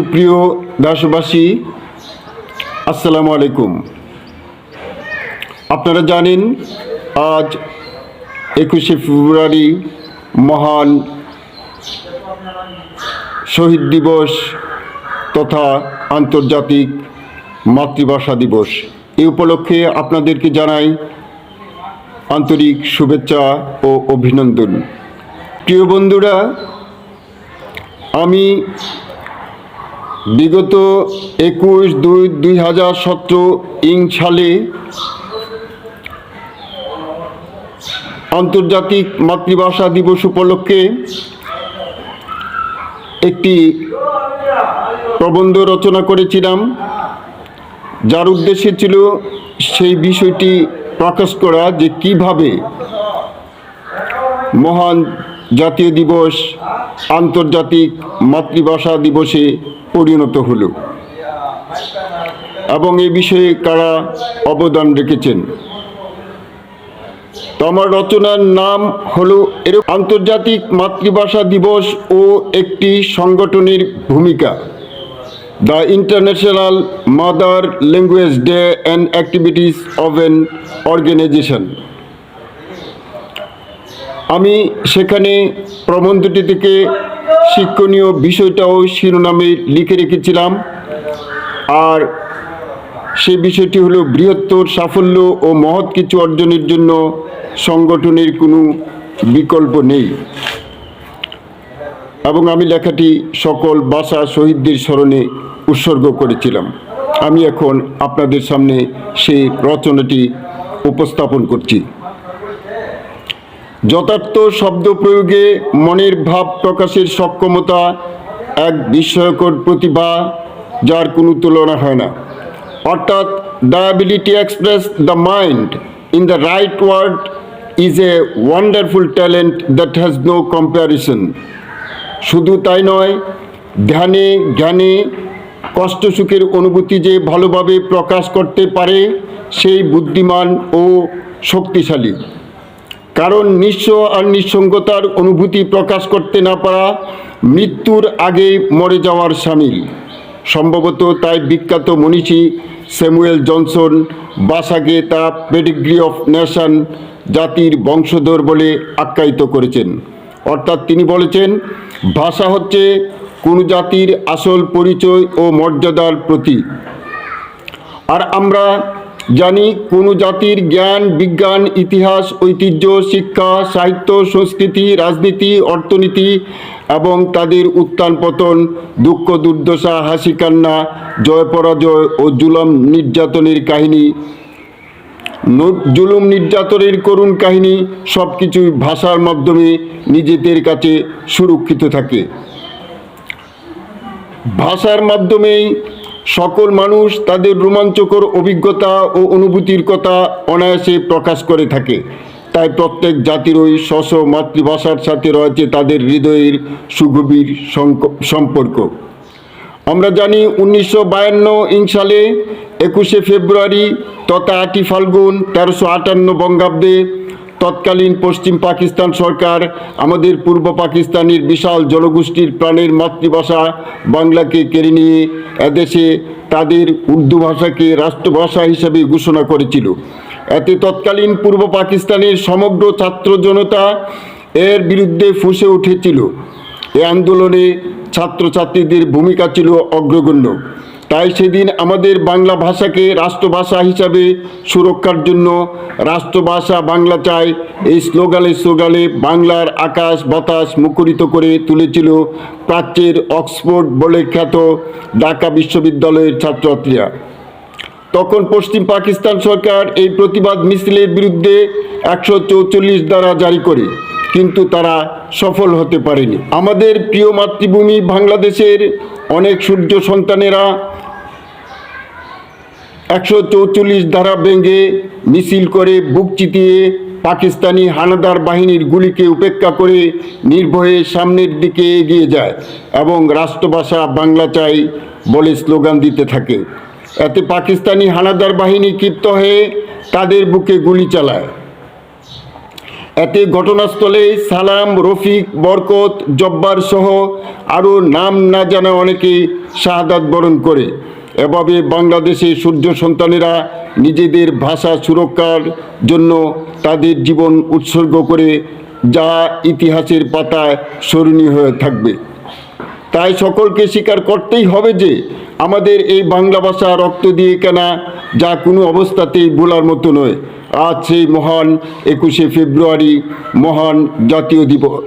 সুপ্রিয় দেশবাসী, আসসালামু আলাইকুম। আপনারা জানেন, আজ একুশে ফেব্রুয়ারি মহান শহীদ দিবস তথা আন্তর্জাতিক মাতৃভাষা দিবস। এই উপলক্ষে আপনাদেরকে জানাই আন্তরিক শুভেচ্ছা ও অভিনন্দন। প্রিয় বন্ধুরা, আমি বিগত একুশ দুই দুই হাজার সতেরো ইং সালে আন্তর্জাতিক মাতৃভাষা দিবস উপলক্ষে একটি প্রবন্ধ রচনা করেছিলাম, যার উদ্দেশ্য ছিল সেই বিষয়টি প্রকাশ করা যে কীভাবে মহান জাতীয় দিবস আন্তর্জাতিক মাতৃভাষা দিবসে পরিণত হলো। এবং এই বিষয়ে কারা অবদান রেখেছেন? তো আমার রচনার নাম হলো এরকম আন্তর্জাতিক মাতৃভাষা দিবস ও একটি সংগঠনের ভূমিকা। The international mother language day and activities of an organisation. আমি সেখানে প্রবন্ধটি থেকে শিক্ষণীয় বিষয়টাও শিরোনামে লিখে রেখেছিলাম। আর সে বিষয়টি হলো বৃহত্তর সাফল্য ও মহৎ কিছু অর্জনের জন্য সংগঠনের কোনো বিকল্প নেই। এবং আমি লেখাটি সকল ভাষা শহীদদের স্মরণে উৎসর্গ করেছিলাম। আমি এখন আপনাদের সামনে সেই রচনাটি উপস্থাপন করছি। যথার্থ শব্দ প্রয়োগে মনের ভাব প্রকাশের সক্ষমতা এক বিস্ময়কর প্রতিভা যার কোনো তুলনা হয় না। অর্থাৎ the ability express the mind in the right word is a wonderful talent that has no comparison শুধু তাই নয়, ধ্যানে, জ্ঞানে, কষ্ট সুখের অনুভূতি যে ভালোভাবে প্রকাশ করতে পারে, সেই বুদ্ধিমান ও শক্তিশালী। কারণ নিঃস্ব আর নিঃসঙ্গতার অনুভূতি প্রকাশ করতে না পারা মৃত্যুর আগে মরে যাওয়ার সামিল। সম্ভবত তাই বিখ্যাত মনীষী স্যামুয়েল জনসন বাসাকে তা পেডিগ্রি অফ নেশন জাতির বংশধর বলে আখ্যায়িত করেছেন। অর্থাৎ তিনি বলেছেন, ভাষা হচ্ছে কোনো জাতির আসল পরিচয় ও মর্যাদার প্রতীক। আর আমরা জানি কোনো জাতির জ্ঞান, বিজ্ঞান, ইতিহাস, ঐতিহ্য, শিক্ষা, সাহিত্য, সংস্কৃতি, রাজনীতি, অর্থনীতি এবং তাদের উত্থান পতন, দুঃখ, দুর্দশা, হাসি, কান্না, জয়, পরাজয় ও জুলম নির্যাতনের কাহিনী। জুলুম নির্যাতনের করুণ কাহিনী সব কিছুই ভাষার মাধ্যমে নিজেদের কাছে সুরক্ষিত থাকে। ভাষার মাধ্যমেই সকল মানুষ তাদের রোমাঞ্চকর অভিজ্ঞতা ও অনুভূতির কথা অনায়াসে প্রকাশ করে থাকে। তাই প্রত্যেক জাতিরই স্বস্ব মাতৃভাষার সাথে রয়েছে তাদের হৃদয়ের সুগভীর সম্পর্ক। আমরা জানি উনিশশো বায়ান্ন সালে একুশে ফেব্রুয়ারি তথা আটই ফাল্গুন তেরোশো আটান্ন বঙ্গাব্দে তৎকালীন পশ্চিম পাকিস্তান সরকার, আমাদের পূর্ব পাকিস্তানের বিশাল জনগোষ্ঠীর প্রাণের মাতৃভাষা বাংলাকে কেড়ে নিয়ে এদেশে তাদের উর্দু ভাষাকে রাষ্ট্রভাষা হিসেবে ঘোষণা করেছিল। এতে তৎকালীন পূর্ব পাকিস্তানের সমগ্র ছাত্র জনতা এর বিরুদ্ধে ফুঁসে উঠেছিল। এ আন্দোলনে ছাত্রছাত্রীদের ভূমিকা ছিল অগ্রগণ্য। তাই সেদিন আমাদের বাংলা ভাষাকে রাষ্ট্রভাষা হিসাবে সুরক্ষার জন্য রাষ্ট্রভাষা বাংলা চাই এই স্লোগানে স্লোগানে বাংলার আকাশ বাতাস মুখরিত করে তুলেছিল প্রাচ্যের অক্সফোর্ড বলে খ্যাত ঢাকা বিশ্ববিদ্যালয়ের ছাত্রছাত্রীরা। তখন পশ্চিম পাকিস্তান সরকার এই প্রতিবাদ মিছিলের বিরুদ্ধে একশো চৌচল্লিশ দ্বারা জারি করে, কিন্তু তারা সফল হতে পারেনি। আমাদের প্রিয় মাতৃভূমি বাংলাদেশের অনেক সূর্য সন্তানেরা একশো চৌচল্লিশ ধারা ভেঙে মিছিল করে বুক চিতিয়ে পাকিস্তানি হানাদার বাহিনীর গুলিকে উপেক্ষা করে নির্ভয়ে সামনের দিকে এগিয়ে যায় এবং রাষ্ট্রভাষা বাংলা চাই বলে স্লোগান দিতে থাকে। এতে পাকিস্তানি হানাদার বাহিনী ক্ষিপ্ত হয়ে তাদের বুকে গুলি চালায়। এতে ঘটনাস্থলে সালাম, রফিক, বরকত, জব্বার সহ আরও নাম না জানা অনেকে শাহাদাত বরণ করে। এভাবে বাংলাদেশে সূর্য সন্তানেরা নিজেদের ভাষা সুরক্ষার জন্য তাদের জীবন উৎসর্গ করে যা ইতিহাসের পাতায় স্মরণীয় হয়ে থাকবে। তাই সকলকে স্বীকার করতেই হবে যে আমাদের এই বাংলা ভাষা রক্ত দিয়ে কেনা যা কোনো অবস্থাতেই বলার মতো নয়। আজ সেই মহান একুশে ফেব্রুয়ারি মহান জাতীয় দিবস,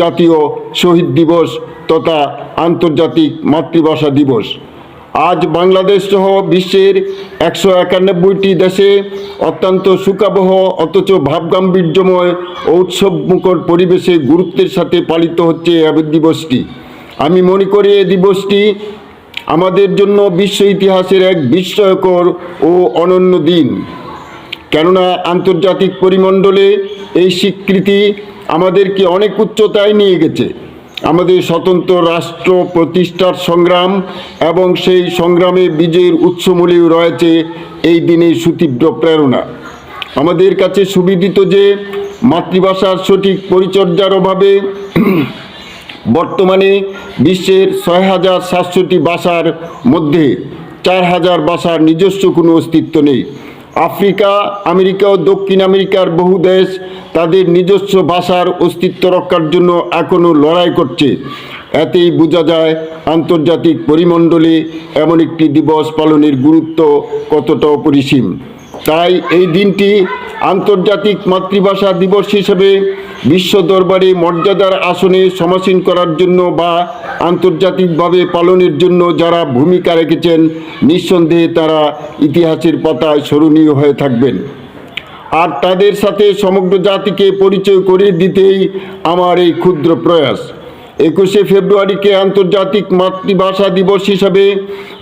জাতীয় শহীদ দিবস তথা আন্তর্জাতিক মাতৃভাষা দিবস। আজ বাংলাদেশ সহ বিশ্বের একশো একানব্বইটি দেশে অত্যন্ত সুখাবহ অথচ ভাবগাম্ভীর্যময় ও উৎসবমুখর পরিবেশে গুরুত্বের সাথে পালিত হচ্ছে এ দিবসটি। আমি মনে করি এ দিবসটি আমাদের জন্য বিশ্ব ইতিহাসের এক বিস্ময়কর ও অনন্য দিন। কেননা আন্তর্জাতিক পরিমণ্ডলে এই স্বীকৃতি আমাদেরকে অনেক উচ্চতায় নিয়ে গেছে। আমাদের স্বতন্ত্র রাষ্ট্র প্রতিষ্ঠার সংগ্রাম এবং সেই সংগ্রামে বিজয়ের উৎসমূলেও রয়েছে এই দিনে সুতীব্র প্রেরণা। আমাদের কাছে সুবিদিত যে মাতৃভাষার সঠিক পরিচর্যার অভাবে বর্তমানে বিশ্বের ছয় হাজার সাতশোটি ভাষার মধ্যে চার হাজার ভাষার নিজস্ব কোনো অস্তিত্ব নেই। আফ্রিকা, আমেরিকা ও দক্ষিণ আমেরিকার বহু দেশ তাদের নিজস্ব ভাষার অস্তিত্ব রক্ষার জন্য এখনও লড়াই করছে। এতেই বোঝা যায় আন্তর্জাতিক পরিমণ্ডলে এমন একটি দিবস পালনের গুরুত্ব কতটা অপরিসীম। তাই এই দিনটি আন্তর্জাতিক মাতৃভাষা দিবস হিসেবে বিশ্ব দরবারে মর্যাদার আসনে সমাসীন করার জন্য বা আন্তর্জাতিকভাবে পালনের জন্য যারা ভূমিকা রেখেছেন, নিঃসন্দেহে তারা ইতিহাসের পাতায় স্মরণীয় হয়ে থাকবেন। আর তাদের সাথে সমগ্র জাতিকে পরিচয় করিয়ে দিতেই আমার এই ক্ষুদ্র প্রয়াস। একুশে ফেব্রুয়ারিকে আন্তর্জাতিক মাতৃভাষা দিবস হিসাবে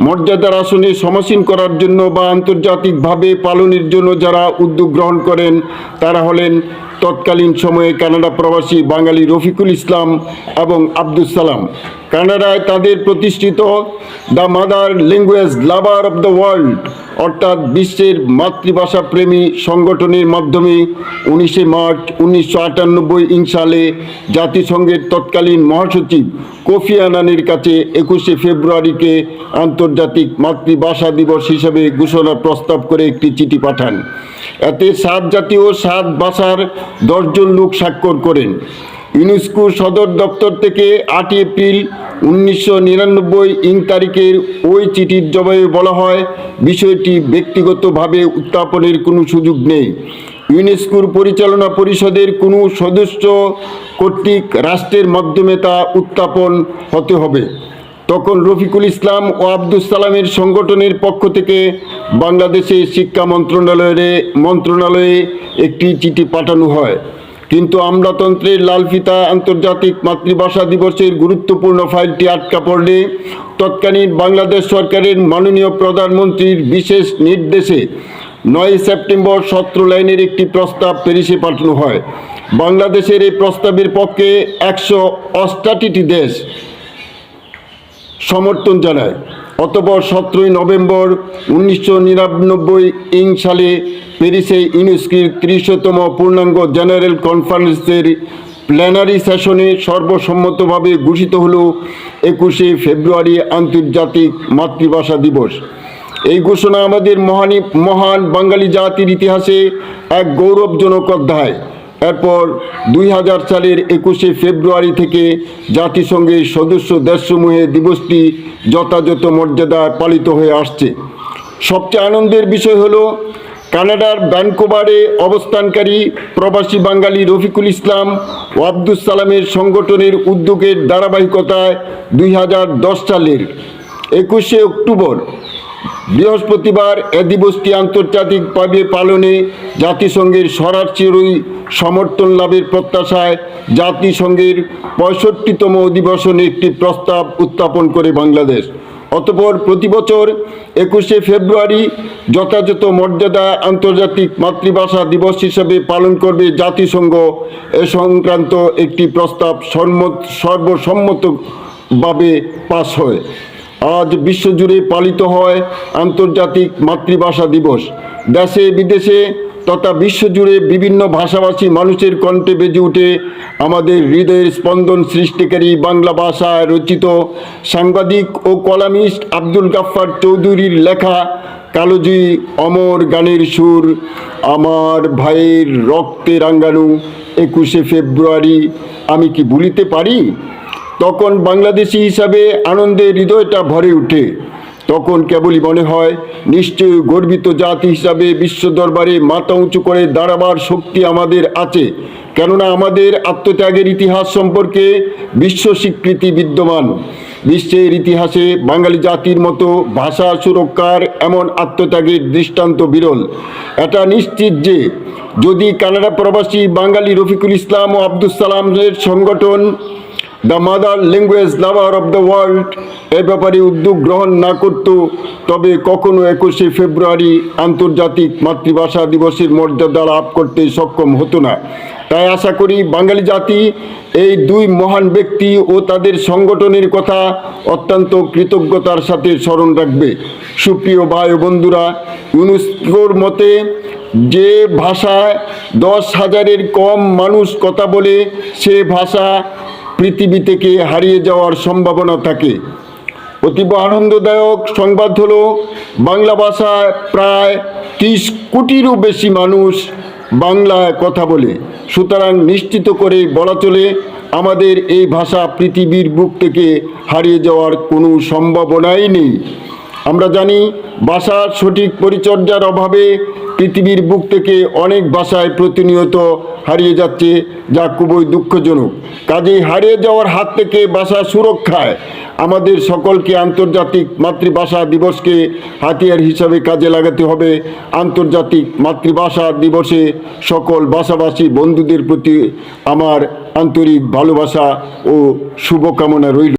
মর্যাদার আসনে সমাসীন করার জন্য বা আন্তর্জাতিকভাবে পালনের জন্য যারা উদ্যোগ গ্রহণ করেন, তারা হলেন তৎকালীন সময়ে কানাডা প্রবাসী বাঙালি রফিকুল ইসলাম এবং আব্দুল সালাম। কানাডায় তাদের প্রতিষ্ঠিত the mother language lover of the world, অর্থাৎ বিশ্বের মাতৃভাষা প্রেমী সংগঠনের মাধ্যমে উনিশে মার্চ উনিশশো আটানব্বই ইং সালে জাতিসংঘের তৎকালীন মহাসচিব কোফি আনানের কাছে একুশে ফেব্রুয়ারিকে আন্তর্জাতিক মাতৃভাষা দিবস হিসেবে ঘোষণা প্রস্তাব করে একটি চিঠি পাঠান। এতে সাত জাতীয় সাত বাসার দশজন লোক স্বাক্ষর করেন। ইউনেস্কো সদর দপ্তর থেকে আটই এপ্রিল উনিশশো নিরানব্বই ইং তারিখের ওই চিঠির জবাবে বলা হয়, বিষয়টি ব্যক্তিগতভাবে উত্থাপনের কোনো সুযোগ নেই। ইউনেস্কোর পরিচালনা পরিষদের কোনো সদস্য কর্তৃক রাষ্ট্রের মাধ্যমে তা উত্থাপন হতে হবে। তখন রফিকুল ইসলাম ও আব্দুল সালামের সংগঠনের পক্ষ থেকে বাংলাদেশে শিক্ষা মন্ত্রণালয়ে মন্ত্রণালয়ে একটি চিঠি পাঠানো হয়। কিন্তু আমলাতন্ত্রের লালফিতা আন্তর্জাতিক মাতৃভাষা দিবসের গুরুত্বপূর্ণ ফাইলটি আটকা পড়লে তৎকালীন বাংলাদেশ সরকারের মাননীয় প্রধানমন্ত্রীর বিশেষ নির্দেশে নয় সেপ্টেম্বর সত্র লাইনের একটি প্রস্তাব প্যারিসে পাঠানো হয়। বাংলাদেশের এই প্রস্তাবের পক্ষে একশো অষ্টাটিটি দেশ সমর্থন জানায়। অতপর সতেরোই নভেম্বর উনিশশো নিরানব্বই ইং সালে প্যারিসে ইউনেস্কির ত্রিশতম পূর্ণাঙ্গ জেনারেল কনফারেন্সের প্ল্যানারি সেশনে সর্বসম্মতভাবে ঘোষিত হল একুশে ফেব্রুয়ারি আন্তর্জাতিক মাতৃভাষা দিবস। এই ঘোষণা আমাদের মহানি, মহান বাঙালি জাতির ইতিহাসে এক গৌরবজনক অধ্যায়। এরপর দুই হাজার সালের একুশে ফেব্রুয়ারি থেকে জাতিসংঘের সদস্য দেশসমূহে দিবসটি যথাযথ মর্যাদায় পালিত হয়ে আসছে। সবচেয়ে আনন্দের বিষয় হলো, কানাডার ভ্যানকোভারে অবস্থানকারী প্রবাসী বাঙালি রফিকুল ইসলাম ও আব্দুল সালামের সংগঠনের উদ্যোগের ধারাবাহিকতায় দুই হাজার দশ সালের একুশে অক্টোবর বৃহস্পতিবার এ দিবসটি আন্তর্জাতিকভাবে পালনে জাতিসংঘের সরাসরি সমর্থন লাভের প্রত্যাশায় জাতিসংঘের পঁয়ষট্টিতম অধিবেশনে একটি প্রস্তাব উত্থাপন করে বাংলাদেশ। অতপর প্রতি বছর একুশে ফেব্রুয়ারি যথাযথ মর্যাদা আন্তর্জাতিক মাতৃভাষা দিবস হিসেবে পালন করবে জাতিসংঘ। এ সংক্রান্ত একটি প্রস্তাব সম্মত সর্বসম্মতভাবে পাশ হয়। আজ বিশ্বজুড়ে পালিত হয় আন্তর্জাতিক মাতৃভাষা দিবস। দেশে, বিদেশে তথা বিশ্বজুড়ে বিভিন্ন ভাষাভাষী মানুষের কণ্ঠে বেজে উঠে আমাদের হৃদয়ের স্পন্দন সৃষ্টিকারী বাংলা ভাষায় রচিত সাংবাদিক ও কলামিস্ট আব্দুল গাফফার চৌধুরীর লেখা কালোজি অমর গানের সুর, আমার ভাইয়ের রক্তে রাঙ্গানু একুশে ফেব্রুয়ারি আমি কি ভুলিতে পারি? তখন বাংলাদেশি হিসাবে আনন্দে হৃদয়টা ভরে ওঠে তখন কেবলই মনে হয়, নিশ্চয়ই গর্বিত জাতি হিসাবে বিশ্ব দরবারে মাথা উঁচু করে দাঁড়াবার শক্তি আমাদের আছে। কেননা আমাদের আত্মত্যাগের ইতিহাস সম্পর্কে বিশ্ব স্বীকৃতি বিদ্যমান। বিশ্বের ইতিহাসে বাঙালি জাতির মতো ভাষা সুরক্ষার এমন আত্মত্যাগের দৃষ্টান্ত বিরল। এটা নিশ্চিত যে, যদি কানাডা প্রবাসী বাঙালি রফিকুল ইসলাম ও আব্দুল সালামের সংগঠন the mother language lover of the world এ ব্যাপারে উদ্যোগ গ্রহণ না করত, তবে কখনো একুশে ফেব্রুয়ারি আন্তর্জাতিক মাতৃভাষা দিবসের মর্যাদা লাভ করতে সক্ষম হতো না। তাই আশা করি বাঙালি জাতি এই দুই মহান ব্যক্তি ও তাদের সংগঠনের কথা অত্যন্ত কৃতজ্ঞতার সাথে স্মরণ রাখবে। সুপ্রিয় ভাই বন্ধুরা, ইউনেস্কোর মতে যে ভাষায় দশ হাজারের কম মানুষ কথা বলে, সে ভাষা পৃথিবী থেকে হারিয়ে যাওয়ার সম্ভাবনা থাকে। অতীব আনন্দদায়ক সংবাদ হলো, বাংলা ভাষায় প্রায় তিরিশ কোটিরও বেশি মানুষ বাংলায় কথা বলে। সুতরাং নিশ্চিত করে বলা চলে, আমাদের এই ভাষা পৃথিবীর বুক থেকে হারিয়ে যাওয়ার কোনো সম্ভাবনাই নেই। আমরা জানি ভাষার সঠিক পরিচর্যার অভাবে পৃথিবীর বুক থেকে অনেক ভাষায় প্রতিনিয়ত হারিয়ে যাচ্ছে, যা খুবই দুঃখজনক। কাজেই হারিয়ে যাওয়ার হাত থেকে ভাষা সুরক্ষায় আমাদের সকলকে আন্তর্জাতিক মাতৃভাষা দিবসকে হাতিয়ার হিসাবে কাজে লাগাতে হবে। আন্তর্জাতিক মাতৃভাষা দিবসে সকল ভাষাভাষী বন্ধুদের প্রতি আমার আন্তরিক ভালোবাসা ও শুভকামনা রইল।